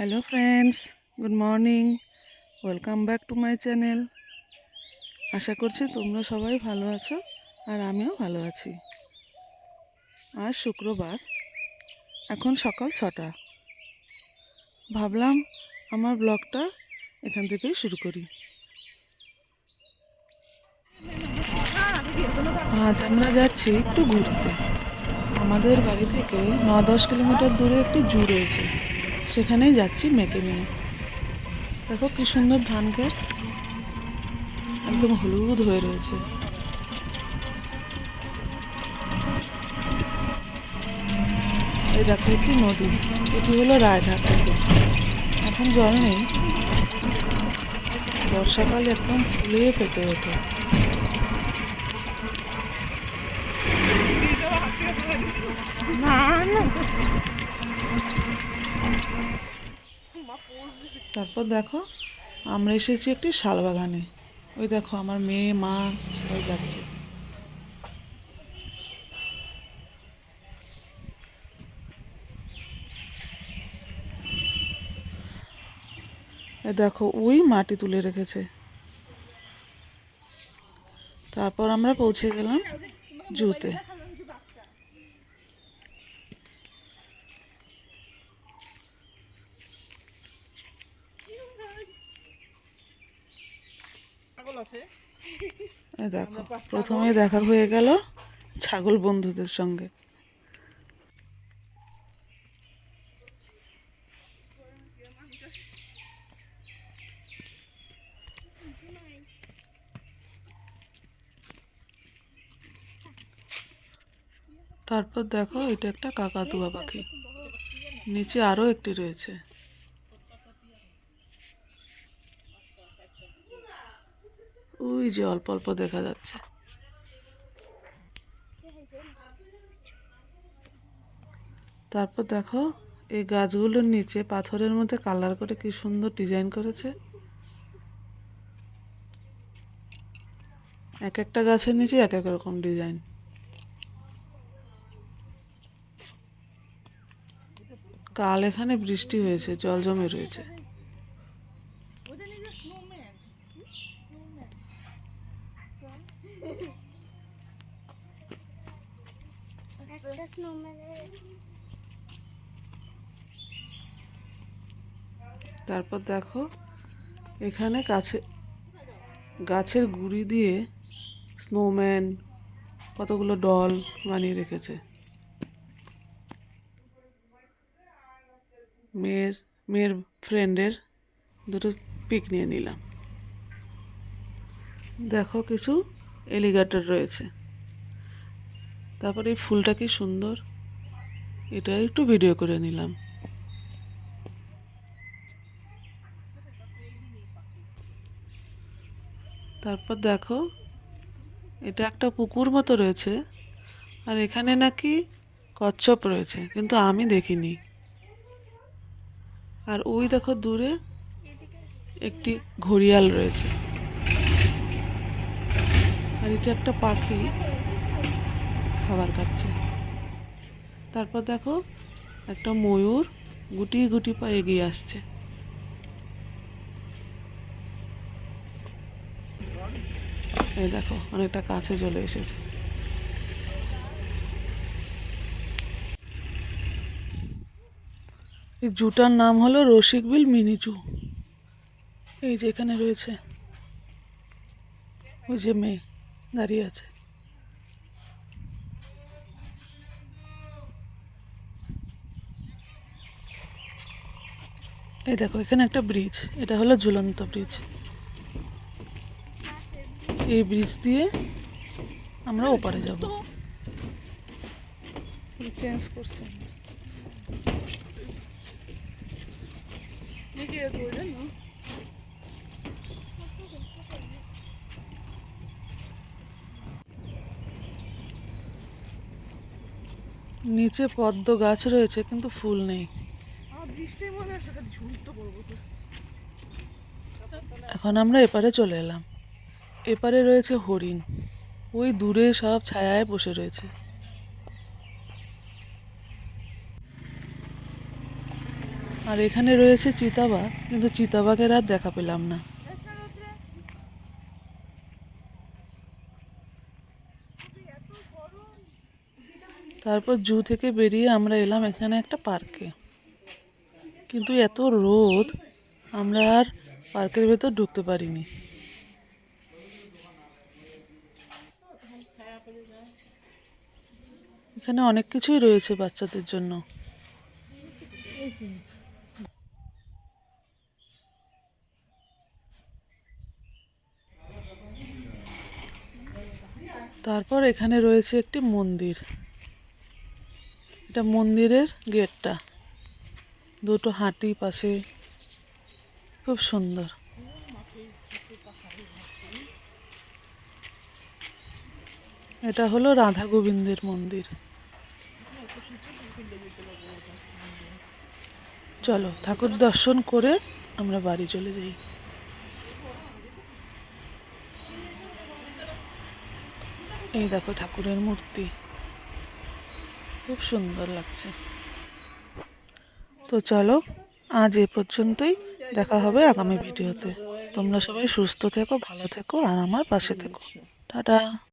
Hello friends good morning welcome back to my channel আশা করছি তোমরা সবাই ভালো আছো আর আমিও ভালো আছি। আজ শুক্রবার। এখন সকাল ছটা। ভাবলাম আমার ব্লগটা এখান থেকেই শুরু করি। আজ আমরা যাচ্ছি একটু ঘুরতে। আমাদের বাড়ি থেকে ন দশ কিলোমিটার দূরে একটি জু রয়েছে। সেখানেই যাচ্ছি মেয়েকে নিয়ে। দেখো কি সুন্দর ধান ক্ষেত একদম হলুদ হয়ে রয়েছে। এই দেখো একটি নদী। এটি হলো রায়ঘাট থেকে এখন জল নেই। বর্ষাকাল একদম ফুলে ফেটে ওঠে। না না। তারপর দেখো, আমরা এসেছি একটি শাল বাগানে ওই দেখো, আমার মেয়ে, মা সবাই যাচ্ছে। দেখো, ওই মাটি তুলে রেখেছে। তারপর আমরা পৌঁছে গেলাম জুতে এই দেখো প্রথমে দেখা হয়ে গেল ছাগল বন্ধুদের সঙ্গে। তারপর দেখো এটা একটা কাকাতুয়া পাখি। নিচে আরও একটি রয়েছে। ওই যে অল্প অল্প দেখা যাচ্ছে। তারপর দেখো, এই গাছগুলোর নিচে পাথরের মধ্যে কালার করে কি সুন্দর ডিজাইন করেছে। এক একটা গাছের নিচে এক এক রকম ডিজাইন। কাল এখানে বৃষ্টি হয়েছে, জল জমে রয়েছে। একটা তারপর দেখো, এখানে গাছে, গাছের গুড়ি দিয়ে স্নোম্যান কতগুলো ডল বানিয়ে রেখেছে। মেয়ের মেয়ের ফ্রেন্ডের দুটো পিক নিয়ে নিলাম। দেখো কিছু এলিগেটর রয়েছে। তারপরে এই ফুলটা কি সুন্দর? এটা একটু ভিডিও করে নিলাম। তারপর দেখো, এটা একটা পুকুর মতো রয়েছে, আর এখানে নাকি কচ্ছপ রয়েছে, কিন্তু আমি দেখিনি। আর ওই দেখো দূরে একটি ঘড়িয়াল রয়েছে। আর এটা একটা পাখি খাবার খাচ্ছে। তারপর দেখো, একটা ময়ূর গুটি গুটি পা এগিয়ে আসছে। এই দেখো, অনেকটা কাছে চলে এসেছে। এই জুটার নাম হলো রসিকবিল মিনি জু এই যেখানে রয়েছে। ওই যে মেয়ে। দাঁড়িয়ে আছে। এই দেখো, এখানে একটা ব্রিজ এটা হলো ঝুলন্ত ব্রিজ এই ব্রিজ দিয়ে আমরা ওপারে যাব। চেঞ্জ করছে নিচে পদ্ম গাছ রয়েছে কিন্তু ফুল নেই। এখন আমরা এপারে চলে এলাম। এপারে রয়েছে হরিণ। ওই দূরে সব ছায়ায় বসে রয়েছে। আর এখানে রয়েছে চিতাবাঘ কিন্তু চিতাবাঘের আর দেখা পেলাম না। তারপর জু থেকে বেরিয়ে আমরা এলাম এখানে একটা পার্কে। কিন্তু এত রোদ, আমরা আর পার্কের ভেতর ঢুকতে পারিনি। এখানে অনেক কিছুই রয়েছে বাচ্চাদের জন্য। তারপর এখানে রয়েছে একটি মন্দির। এটা মন্দিরের গেটটা। দুটো হাতি পাশে। খুব সুন্দর। এটা হলো রাধা গোবিন্দের মন্দির। চলো ঠাকুর দর্শন করে আমরা বাড়ি চলে যাই। এই দেখো ঠাকুরের মূর্তি। খুব সুন্দর লাগছে। তো চলো, আজ এ পর্যন্তই। দেখা হবে আগামী ভিডিওতে। তোমরা সবাই সুস্থ থেকো, ভালো থেকো, আর আমার পাশে থেকো। টাটা।